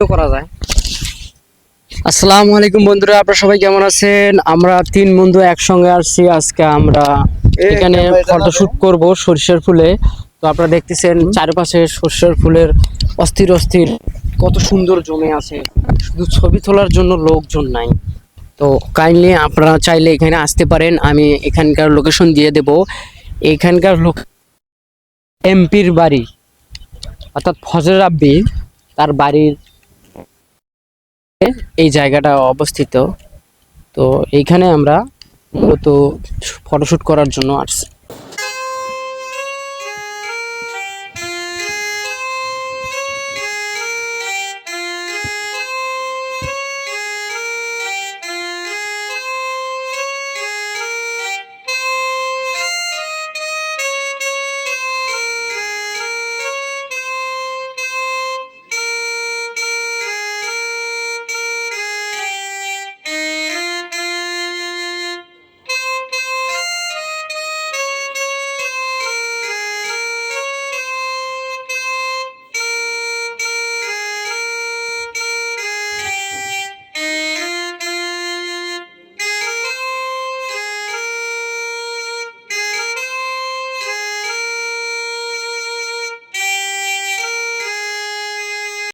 করা যায়। আসসালামু আলাইকুম বন্ধুরা আপনারা সবাই কেমন আছেন? আমরা তিন বন্ধু একসঙ্গে আসছি আজকে আমরা এখানে ফটোশুট করব সরিষার ফুলে। তো আপনারা দেখতেছেন চারপাশে সরিষার ফুলের অস্থির অস্থির কত সুন্দর জমে আছে। শুধু ছবি তোলার জন্য লোকজন নাই। তো কাইন্ডলি আপনারা চাইলে এখানে আসতে পারেন আমি এখানকার লোকেশন দিয়ে দেব। এখানকার লোক এমপির বাড়ি অর্থাৎ ফজর আব্বি তার বাড়ির এই জায়গাটা অবস্থিত। তো এইখানে আমরা মূলত ফটোশুট করার জন্য আসছি।